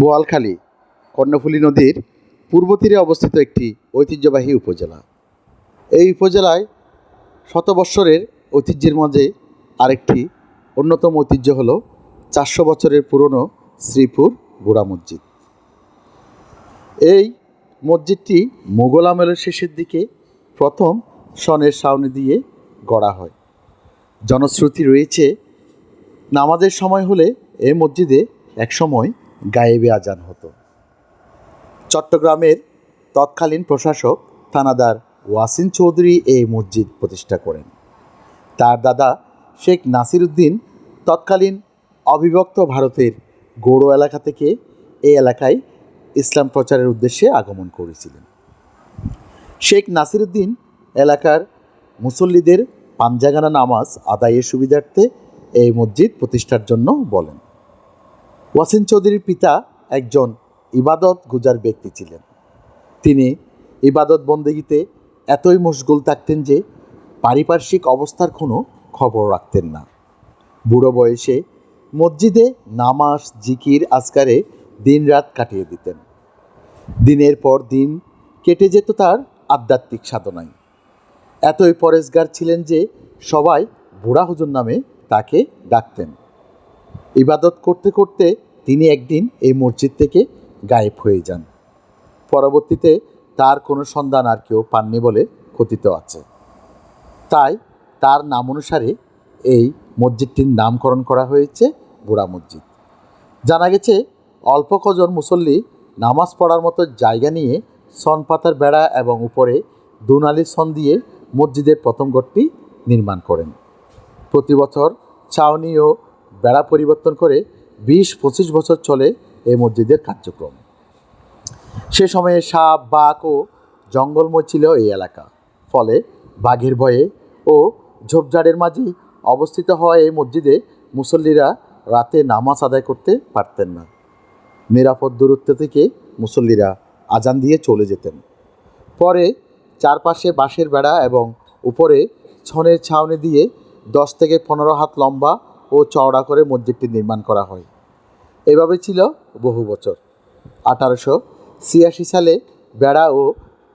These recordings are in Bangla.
বোয়ালখালী কর্ণফুলী নদীর পূর্ব তীরে অবস্থিত একটি ঐতিহ্যবাহী উপজেলা। এই উপজেলায় শত বৎসরের ঐতিহ্যের মাঝে আরেকটি অন্যতম ঐতিহ্য হল চারশো বছরের পুরনো শ্রীপুর বুড়া মসজিদ। এই মসজিদটি মোগল আমলের শেষের দিকে প্রথম সনের সাউনি দিয়ে গড়া হয়। জনশ্রুতি রয়েছে, নামাজের সময় হলে এই মসজিদে একসময় গায়েবে আজান হতো। চট্টগ্রামের তৎকালীন প্রশাসক থানাদার ওয়াসিন চৌধুরী এই মসজিদ প্রতিষ্ঠা করেন। তার দাদা শেখ নাসিরুদ্দিন তৎকালীন অবিভক্ত ভারতের গৌড় এলাকা থেকে এই এলাকায় ইসলাম প্রচারের উদ্দেশ্যে আগমন করেছিলেন। শেখ নাসিরুদ্দিন এলাকার মুসল্লিদের পাঞ্জাগানা নামাজ আদায়ের সুবিধার্থে এই মসজিদ প্রতিষ্ঠার জন্য বলেন। ওয়াসিন চৌধুরীর পিতা একজন ইবাদত গুজার ব্যক্তি ছিলেন। তিনি ইবাদত বন্দেগীতে এতই মশগুল থাকতেন যে পারিপার্শ্বিক অবস্থার কোনো খবর রাখতেন না। বুড়ো বয়সে মসজিদে নামাজ, জিকির, আজকারে দিনরাত কাটিয়ে দিতেন। দিনের পর দিন কেটে যেত তার আধ্যাত্মিক সাধনায়। এতই পরেশগার ছিলেন যে সবাই বুড়া হুজুর নামে তাকে ডাকতেন। ইবাদত করতে করতে তিনি একদিন এই মসজিদ থেকে গায়েব হয়ে যান। পরবর্তীতে তার কোনো সন্ধান আর কেউ পাননি বলে কথিত আছে। তাই তার নাম অনুসারে এই মসজিদটির নামকরণ করা হয়েছে বুড়া মসজিদ। জানা গেছে, অল্প কজন মুসল্লি নামাজ পড়ার মতো জায়গা নিয়ে সন পাতার বেড়া এবং উপরে দুনালি সন দিয়ে মসজিদের প্রথম গড়টি নির্মাণ করেন। প্রতি বছর ছাউনি ও বেড়া পরিবর্তন করে বিশ, পঁচিশ বছর চলে এই মসজিদের কার্যক্রম। সে সময়ে সাপ, বাঘ ও জঙ্গলময় ছিল এই এলাকা। ফলে বাঘের ভয়ে ও ঝোপঝাড়ের মাঝে অবস্থিত হওয়া এই মসজিদে মুসল্লিরা রাতে নামাজ আদায় করতে পারতেন না। নিরাপদ দূরত্ব থেকে মুসল্লিরা আজান দিয়ে চলে যেতেন। পরে চারপাশে বাঁশের বেড়া এবং উপরে ছনের ছাউনি দিয়ে দশ থেকে পনেরো হাত লম্বা ও চওড়া করে মসজিদটি নির্মাণ করা হয়। এভাবে ছিল বহু বছর। আঠারোশো ছিয়াশি সালে বেড়া ও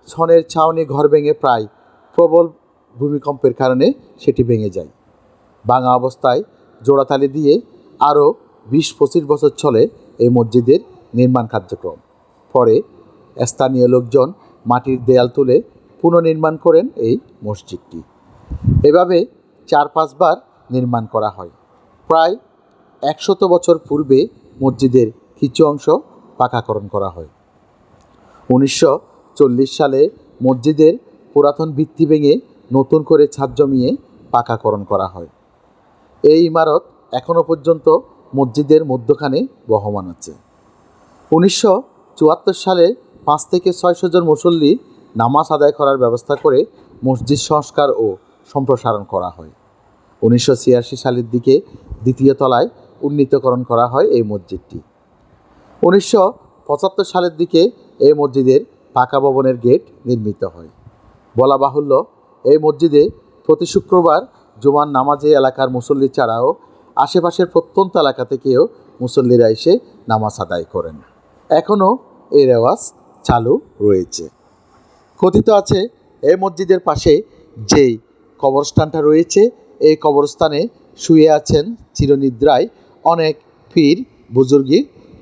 ছনের ছাউনি ঘর ভেঙে প্রায় প্রবল ভূমিকম্পের কারণে সেটি ভেঙে যায়। ভাঙা অবস্থায় জোড়াতালি দিয়ে আরও বিশ পঁচিশ বছর চলে এই মসজিদের নির্মাণ কার্যক্রম। পরে স্থানীয় লোকজন মাটির দেয়াল তুলে পুনর্নির্মাণ করেন এই মসজিদটি। এভাবে চার পাঁচবার নির্মাণ করা হয়। প্রায় একশত বছর পূর্বে মসজিদের কিছু অংশ পাকাকরণ করা হয়। উনিশশো চল্লিশ সালে মসজিদের পুরাতন ভিত্তি ভেঙে নতুন করে ছাদ জমিয়ে পাকাকরণ করা হয়। এই ইমারত এখনও পর্যন্ত মসজিদের মধ্যখানে বহমান আছে। উনিশশো চুয়াত্তর সালে পাঁচ থেকে ছয়শো জন মুসল্লি নামাজ আদায় করার ব্যবস্থা করে মসজিদ সংস্কার ও সম্প্রসারণ করা হয়। উনিশশো ছিয়াশি সালের দিকে দ্বিতীয় তলায় উন্নীতকরণ করা হয় এই মসজিদটি। উনিশশো পঁচাত্তর সালের দিকে এই মসজিদের পাকা ভবনের গেট নির্মিত হয়। বলা বাহুল্য, এই মসজিদে প্রতি শুক্রবার জুমার নামাজে এলাকার মুসল্লি ছাড়াও আশেপাশের প্রত্যন্ত এলাকা থেকেও মুসল্লিরা এসে নামাজ আদায় করেন। এখনও এই রেওয়াজ চালু রয়েছে। কথিত আছে, এই মসজিদের পাশে যেই কবরস্থানটা রয়েছে এই কবরস্থানে শুয়ে আছেন চিরনিদ্রায় অনেক পীর, বুজুর্গি,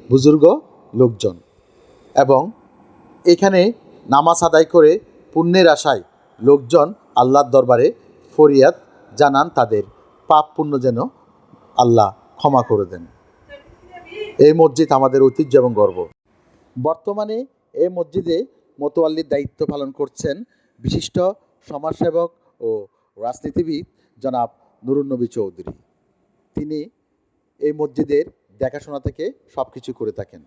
বুজুর্গ লোকজন। এবং এখানে নামাজ আদায় করে পুণ্যের আশায় লোকজন আল্লাহর দরবারে ফরিয়াদ জানান তাদের। পাপ পুণ্য যেন আল্লাহ ক্ষমা করে দেন। এই মসজিদ আমাদের ঐতিহ্য এবং গর্ব। বর্তমানে এই মসজিদে মোতোয়াল্লির দায়িত্ব পালন করছেন বিশিষ্ট সমাজসেবক ও রাজনীতিবিদ জনাব নুরুন্নবী চৌধুরী। তিনি এই মসজিদের দেখাশোনা থেকে সব কিছু করে থাকেন।